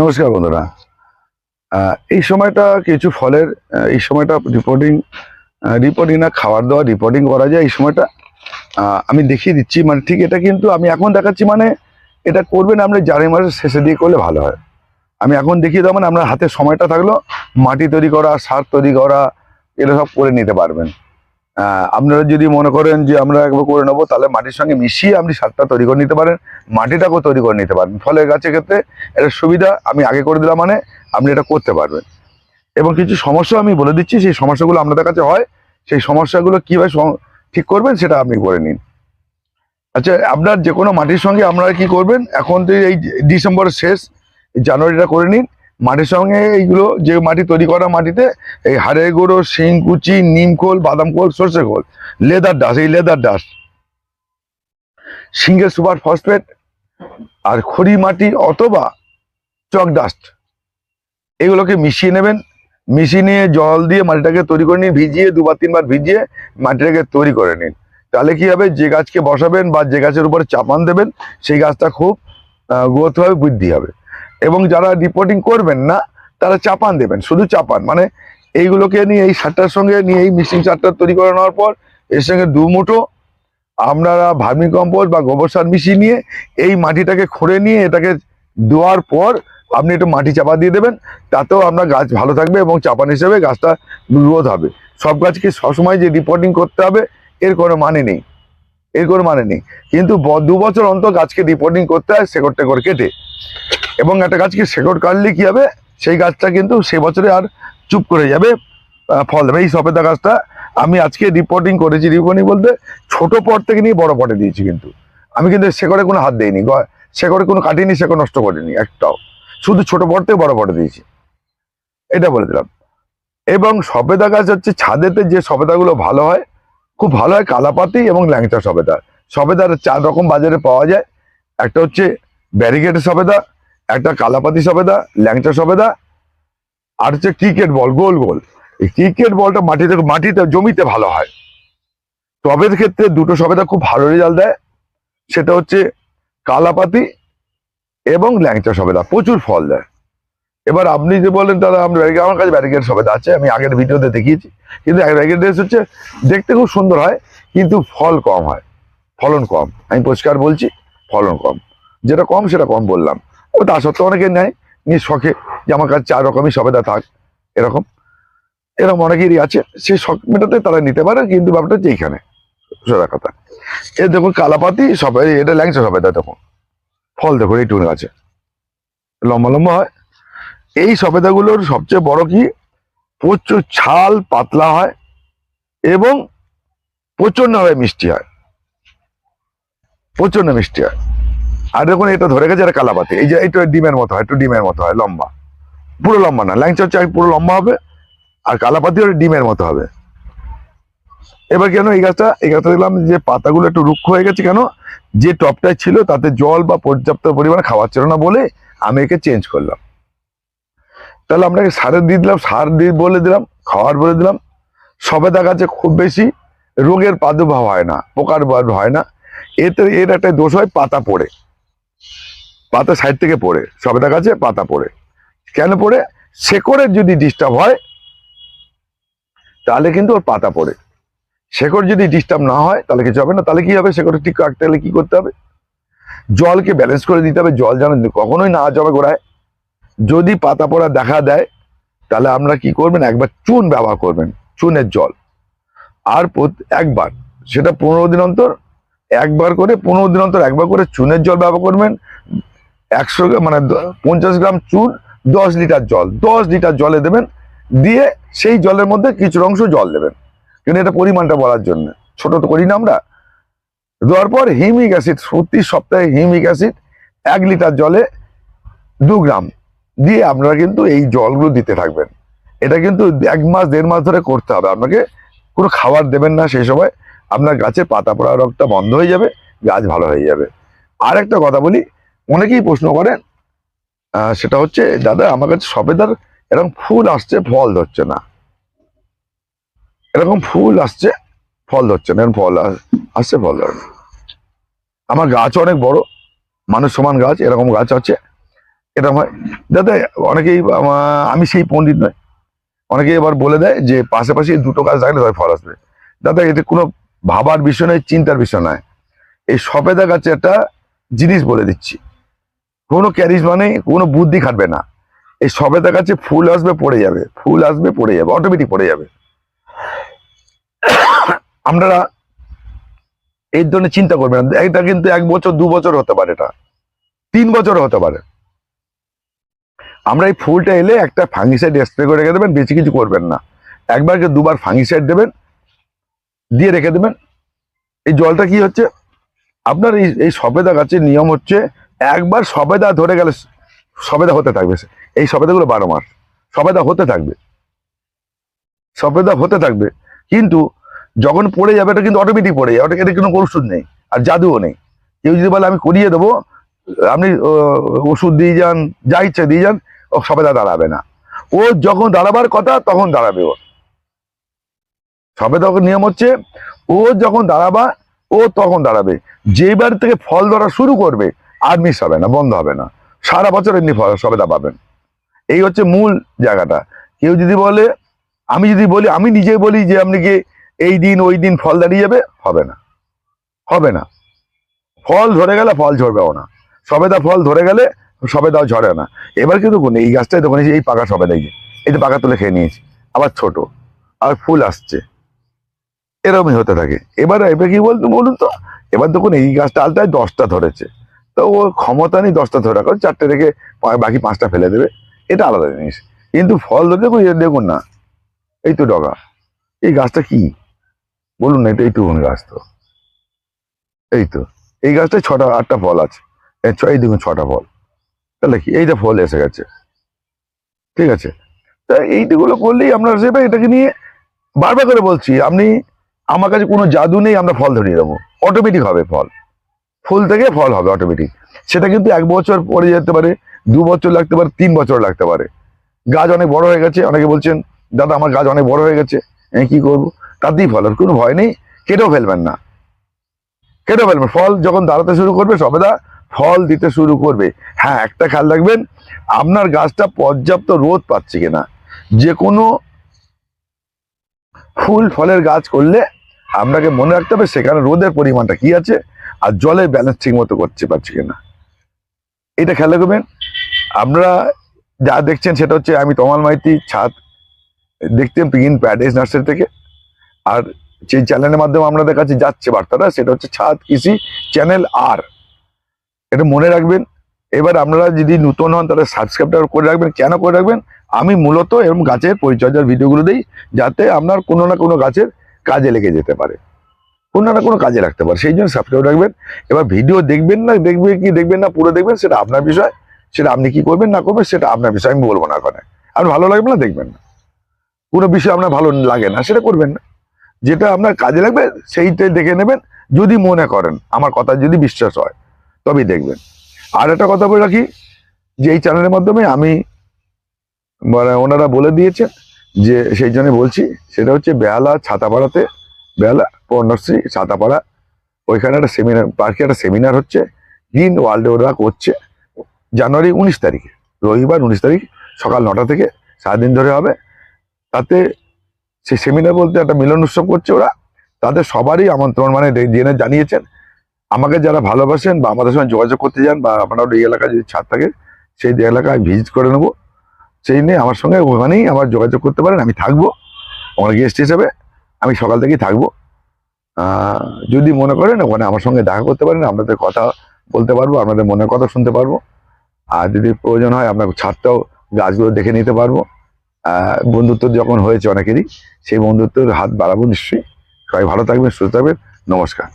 নমস্কার বন্ধুরা। এই সময়টা কিছু ফলের এই সময়টা রিপোর্টিং রিপোর্টিং না, খাবার দাওয়া রিপোর্টিং করা যায়, এই সময়টা আমি দেখিয়ে দিচ্ছি। মানে ঠিক এটা কিন্তু আমি এখন দেখাচ্ছি মানে এটা করবেন আপনি জানুয়ারি মাসের শেষে দিয়ে করলে ভালো হয়। আমি এখন দেখিয়ে দেবো মানে আপনার হাতে সময়টা থাকল, মাটি তৈরি করা, সার তৈরি করা এগুলো সব করে নিতে পারবেন। আপনারা যদি মনে করেন যে আমরা একবার করে নেব, তাহলে মাটির সঙ্গে মিশিয়ে আপনি সারটা তৈরি করে নিতে পারেন, মাটিটাকেও তৈরি করে নিতে পারেন। ফলে গাছের ক্ষেত্রে এটা সুবিধা, আমি আগে করে দিলাম মানে আপনি এটা করতে পারবেন। এবং কিছু সমস্যা আমি বলে দিচ্ছি, সেই সমস্যাগুলো আপনাদের কাছে হয়, সেই সমস্যাগুলো কীভাবে ঠিক করবেন সেটা আপনি করে নিন। আচ্ছা আপনার যে কোনো মাটির সঙ্গে আপনারা কি করবেন, এখন তো এই ডিসেম্বরের শেষ, জানুয়ারিটা করে নিন। মাটির সঙ্গে এইগুলো যে মাটি তৈরি করা মাটিতে, এই হাড়ের গুঁড়ো, শিং শিংকুচি নিমখোল বাদাম খোল, সর্ষে খোল, লেদার ডাস্ট, এই leather dust. Single super phosphate আর খড়ি মাটি অথবা চক ডাস্ট, এগুলোকে মিশিয়ে নেবেন। মিশিয়ে নিয়ে জল দিয়ে মাটিটাকে তৈরি করে নিন, ভিজিয়ে দুবার, তিনবার ভিজিয়ে মাটিটাকে তৈরি করে নিন। তাহলে কি হবে? যে গাছকে বসাবেন বা যে গাছের উপরে চাপান দেবেন, সেই গাছটা খুব গ্রোথ হবে বৃদ্ধি হবে। এবং যারা রিপোর্টিং করবেন না, তারা চাপান দেবেন, শুধু চাপান। মানে এইগুলোকে নিয়ে, এই সারটার সঙ্গে নিয়ে, এই মিক্সিং সারটা তৈরি করে নেওয়ার পর, এর সঙ্গে দু মুঠো আপনারা ভার্মি কম্পোস্ট বা গোবর সার মিশিয়ে নিয়ে, এই মাটিটাকে খুঁড়ে নিয়ে, এটাকে দেওয়ার পর আপনি একটু মাটি চাপা দিয়ে দেবেন, তাতেও আপনার গাছ ভালো থাকবে এবং চাপান হিসেবে গাছটা গ্রোথ হবে। সব গাছকে সবসময় যে রিপোর্টিং করতে হবে, এর কোনো মানে নেই। এর কোনো মানে নেই। কিন্তু দু বছর অন্তর গাছকে রিপোর্টিং করতে হয় শেকড় টেকড় কেটে। এবং একটা গাছকে শেকড় কাটলে কি হবে? সেই গাছটা কিন্তু সে বছরে আর চুপ করে যাবে ফল দেবে। এই সফেদা গাছটা আমি আজকে রিপোর্টিং করেছি রিপোর্টিং বলতে, ছোট পট থেকে নিয়ে বড় পটে দিয়েছি কিন্তু। আমি কিন্তু শেকড়ে কোনো হাত দিইনি শেকড়ে কোনো কাটিনি, শেকড় নষ্ট করিনি, একটাও। শুধু ছোট পট থেকে বড় পটে দিয়েছি। এটা বলে দিলাম। এবং সবেদা গাছ হচ্ছে ছাদেতে যে সবেদাগুলো ভালো হয়, খুব ভালো হয় কালাপাতি এবং ল্যাংচা সবেদা সবেদার চার রকম বাজারে পাওয়া যায়। একটা হচ্ছে ব্যারিকেড সবেদা একটা কালাপাতি সবেদা, ল্যাংচা সবেদা, আর হচ্ছে ক্রিকেট বল গোল গোল। এই ক্রিকেট বলটা মাটিতে মাটিতে, জমিতে ভালো হয়। টবের ক্ষেত্রে দুটো সবেদা খুব ভালো রেজাল্ট দেয়। সেটা হচ্ছে কালাপাতি এবং ল্যাংচা সবেদা, প্রচুর ফল দেয়। এবার আপনি যে বলেন দাদা আমি ব্যারিকেড, আমার কাছে ব্যারিকেড সবেদা আছে, আমি আগের ভিডিওতে দেখিয়েছি। কিন্তু ব্যারিকেড হচ্ছে, দেখতে খুব সুন্দর হয়, কিন্তু ফল কম হয়। ফলন কম। আমি পরিষ্কার বলছি, ফলন কম। যেটা কম, সেটা কম বললাম। ও তা সত্ত্বেও অনেকে নেয়, নিয়ে শখে যে আমার কাছে চার রকমই সবেদা থাক, এরকম। এরকম অনেকেরই আছে, সেই শখ মেটাতে তারা নিতে পারে, কিন্তু ব্যাপারটা হচ্ছে এইখানে, সোজা কথা। এ দেখুন, কালাপাতি সবে এটা ল্যাংচা সবেদা দেখুন। ফল দেখুন এইটুকুনি আছে। লম্বা লম্বা হয়। এই সবেদাগুলোর সবচেয়ে বড় কি? প্রচুর ছাল, পাতলা হয় এবং প্রচন্ডভাবে মিষ্টি হয়। প্রচণ্ড মিষ্টি হয়। আর দেখুন এটা ধরে গেছে, এটা কালাপাতি এই যে একটু ডিমের মতো হয়, একটু ডিমের মতো হয়, লম্বা। পুরো লম্বা না, ল্যাংচা হচ্ছে পুরো লম্বা হবে, আর কালাপাতি ওটা ডিমের মতো হবে। এবার কেন এই গাছটা এই গাছটা দেখলাম যে পাতাগুলো একটু রুক্ষ হয়ে গেছে কেন, যে টপটায় ছিল তাতে জল বা পর্যাপ্ত পরিমাণে খাবার ছিল না বলে আমি একে চেঞ্জ করলাম। তাহলে আপনাকে সারের দিয়ে দিলাম, সার দিয়ে বলে দিলাম, খাওয়ার বলে দিলাম। সবেদা গাছে খুব বেশি রোগের প্রাদুর্ভাব হয় না, পোকার হয় না। এতে এর একটা দোষ হয় পাতা পড়ে। পাতা সাইড থেকে পড়ে সবেদা গাছে পাতা পড়ে। কেন পড়ে? শেকড়ের যদি ডিস্টার্ব হয়, তাহলে কিন্তু ওর পাতা পড়ে। শেকড় যদি ডিস্টার্ব না হয়, তাহলে কিছু হবে না। তাহলে কি হবে? শেকড় ঠিক রাখতে হলে কি করতে হবে? জলকে ব্যালেন্স করে দিতে হবে। জল যেন কখনোই না জমে গোড়ায়। যদি পাতা পড়া দেখা দেয়, তাহলে আপনারা কি করবেন? একবার চুন ব্যবহার করবেন, চুনের জল। আর একবার, সেটা পনেরো দিন অন্তর একবার করে, পনেরো দিন অন্তর একবার করে চুনের জল ব্যবহার করবেন। একশো মানে পঞ্চাশ গ্রাম চুন, দশ লিটার জল, দশ লিটার জলে দেবেন। দিয়ে সেই জলের মধ্যে কিছু অংশ জল দেবেন। কিন্তু এটা পরিমাণটা বলার জন্য। ছোট তো করি না আমরা। দেওয়ার পর হিমিক অ্যাসিড, প্রতি সপ্তাহে হিমিক অ্যাসিড এক লিটার জলে দু গ্রাম দিয়ে আপনারা কিন্তু এই জলগুলো দিতে থাকবেন। এটা কিন্তু এক মাস, দেড় মাস ধরে করতে হবে। আপনাকে কোনো খাবার দেবেন না সেই সময়। আপনার গাছের পাতা পড়া রোগটা বন্ধ হয়ে যাবে, গাছ ভালো হয়ে যাবে। আর একটা কথা বলি, অনেকেই প্রশ্ন করেন সেটা হচ্ছে, দাদা, আমার কাছে সবেদার এরকম ফুল আসছে, ফল ধরছে না। এরকম ফুল আসছে, ফল ধরছে না। এরকম ফল আস- আসছে, ফল ধরে। আমার গাছ অনেক বড়, মানুষ সমান গাছ, এরকম গাছ আছে, এরকম হয়। দাদা, অনেকেই আমি সেই পণ্ডিত নয় অনেকে এবার বলে দেয় যে, পাশাপাশি দুটো গাছ থাকলে তবে ফল আসবে। দাদা, এতে কোনো ভাবার বিষয় নয়, চিন্তার বিষয় নয়। এই সফেদা গাছে একটা জিনিস বলে দিচ্ছি। কোনো ক্যারিজ মানে কোনো বুদ্ধি খাটবে না। এই সবেদা গাছে ফুল আসবে, পড়ে যাবে। ফুল আসবে, পড়ে যাবে অটোমেটিক পড়ে যাবে। আপনারা এই ধরনের চিন্তা করবেন এটা কিন্তু এক বছর, দু বছর হতে পারে এটা। তিন বছর হতে পারে। আমরা এই ফুলটা এলে একটা ফাঙ্গিসাইড স্প্রে করে রেখে দেবেন, বেশি কিছু করবেন না। একবার দুবার ফাঙ্গিসাইড দেবেন দিয়ে রেখে দেবেন। এই জলটা কি হচ্ছে? আপনার এই এই সবেদা গাছের নিয়ম হচ্ছে, একবার সবেদা ধরে গেলে সবেদা হতে থাকবে এই সবেদাগুলো বারো মাস। সবেদা হতে থাকবে। সবেদা হতে থাকবে। কিন্তু যখন পড়ে যাবে, এটা কিন্তু অটোমেটিক পড়ে যাবে। এটা কোনো ওষুধ নেই। আর জাদুও নেই। কেউ যদি বলে, আমি করিয়ে দেবো, আপনি ওষুধ দিয়ে যান, যা ইচ্ছা দিয়ে যান, ও সবেদা দাঁড়াবে না। ও যখন দাঁড়াবার কথা, তখন দাঁড়াবে ও। সবেদা নিয়ম হচ্ছে, ও যখন দাঁড়াবা, ও তখন দাঁড়াবে। যেবার থেকে ফল ধরা শুরু করবে, আর মিস হবে না, বন্ধ হবে না। সারা বছর এমনি ফল সবেদা পাবেন। এই হচ্ছে মূল জায়গাটা। কেউ যদি বলে, আমি যদি বলি, আমি নিজে বলি যে আপনি কি এই দিন, ওই দিন ফল দাঁড়িয়ে যাবে? হবে না। হবে না। ফল ধরে গেলে ফল ঝরবেও না। সবেদা ফল ধরে গেলে সবেদাও ঝরে না। এবার কিন্তু কোন এই গাছটাই দেখুন, এই পাকা সবেদা এই যে পাকা তুলে খেয়ে নিয়েছি। আবার ছোট। আর ফুল আসছে। এরকমই হতে থাকে। এবার এবার কি বলতো বলুন তো? এবার দেখুন এই গাছটা আলতায় দশটা ধরেছে। তো ও ক্ষমতা নেই দশটা ধরে রাখো চারটে রেখে বাকি পাঁচটা ফেলে দেবে। এটা আলাদা জিনিস। কিন্তু ফল ধরে দেখুন দেখুন না, এই তো ডগা। এই গাছটা কি? বলুন না এটা এইটুকুন গাছ তো। এই তো, এই গাছটায় ছটা, আটটা ফল আছে। এই দেখুন ছটা ফল। তাহলে কি? এইটা ফল এসে গেছে। ঠিক আছে? তা এইগুলো করলেই আপনার সেটা এটাকে নিয়ে বারবার করে বলছি, আপনি আমার কাছে কোনো জাদু নেই, আমরা ফল ধরিয়ে দেবো। অটোমেটিক হবে ফল। ফুল থেকে ফল হবে অটোমেটিক সেটা কিন্তু এক বছর পরে যেতে পারে, দু বছর লাগতে পারে, তিন বছর লাগতে পারে। গাছ অনেক বড় হয়ে গেছে, অনেকে বলছেন, দাদা, আমার গাছ অনেক বড় হয়ে গেছে, আমি কি করব? তাতেই ফল হবে, কোনো ভয় নেই, কেটেও ফেলবেন না। কেটেও ফেলবেন। ফল যখন দাঁড়াতে শুরু করবে, সবেদা ফল দিতে শুরু করবে। হ্যাঁ একটা খেয়াল রাখবেন, আপনার গাছটা পর্যাপ্ত রোদ পাচ্ছে কিনা। যে কোনো ফুল, ফলের গাছ করলে আপনাকে মনে রাখতে হবে সেখানে রোদের পরিমাণটা কি আছে আর জলের ব্যালেন্স ঠিক মতো করতে পারছি কিনা। এটা খেয়াল রাখবেন। আমরা যা দেখছেন সেটা হচ্ছে আমি তমাল মাইতি ছাদ দেখতেন পিগিন প্যাডেজ নার্সারি থেকে। আর যে চ্যানেলের মাধ্যমে আপনাদের কাছে যাচ্ছে বার্তাটা সেটা হচ্ছে ছাদ কৃষি চ্যানেল আর। এটা মনে রাখবেন। এবার আপনারা যদি নতুন হন তাহলে সাবস্ক্রাইবটা করে রাখবেন। কেন করে রাখবেন? আমি মূলত এরকম গাছের পরিচর্যার ভিডিওগুলো দিই যাতে আপনার কোনো না কোনো গাছের কাজে লেগে যেতে পারে। কোনো না কোনো কাজে রাখতে পারে, সেই জন্য সাবস্ক্রাইব রাখবেন। এবার ভিডিও দেখবেন না, দেখবে কি, দেখবেন না, পুরো দেখবেন, সেটা আপনার বিষয়। সেটা আপনি কি করবেন, না করবেন, সেটা আপনার বিষয়, আমি বলব না ওখানে। আপনার ভালো লাগবে না, দেখবেন না। কোনো বিষয় আপনার ভালো লাগে না, সেটা করবেন না। যেটা আপনার কাজে লাগবে, সেইটাই দেখে নেবেন। যদি মনে করেন, আমার কথা যদি বিশ্বাস হয়, তবেই দেখবেন। আর একটা কথা বলে রাখি, যে এই চ্যানেলের মাধ্যমে আমি মানে ওনারা বলে দিয়েছেন যে সেই জন্য বলছি, সেটা হচ্ছে বেহালা ছাতাপাড়াতে, বেহালা পর্ণশ্রী ছাতাপাড়া, ওইখানে একটা সেমিনার পার্কে একটা সেমিনার হচ্ছে গ্রিন ওয়ার্ল্ডে ওরা করছে, জানুয়ারি উনিশ তারিখে, রবিবার উনিশ তারিখ, সকাল নটা থেকে সারাদিন ধরে হবে। তাতে সেই সেমিনার বলতে একটা মিলন উৎসব করছে ওরা, তাদের সবারই আমন্ত্রণ মানে জেনে জানিয়েছেন, আমাকে যারা ভালোবাসেন বা আমাদের সঙ্গে যোগাযোগ করতে যান বা আপনার এই এলাকায় যদি ছাদ থাকে, সেই এলাকায় ভিজিট করে নেব। সেই নিয়ে আমার সঙ্গে ওখানেই আমার যোগাযোগ করতে পারেন, আমি থাকব। আমার গেস্ট হিসেবে আমি সকাল থেকেই থাকব। যদি মনে করেন ওখানে আমার সঙ্গে দেখা করতে পারেন, আপনাদের কথা বলতে পারব, আপনাদের মনের কথা শুনতে পারব। আর যদি প্রয়োজন হয়, আপনার ছাদটাও গাছগুলো দেখে নিতে পারব। বন্ধুত্ব যখন হয়েছে অনেকেরই, সেই বন্ধুত্বের হাত বাড়াবো নিশ্চয়ই। সবাই ভালো থাকবেন, সুস্থ থাকবেন। নমস্কার।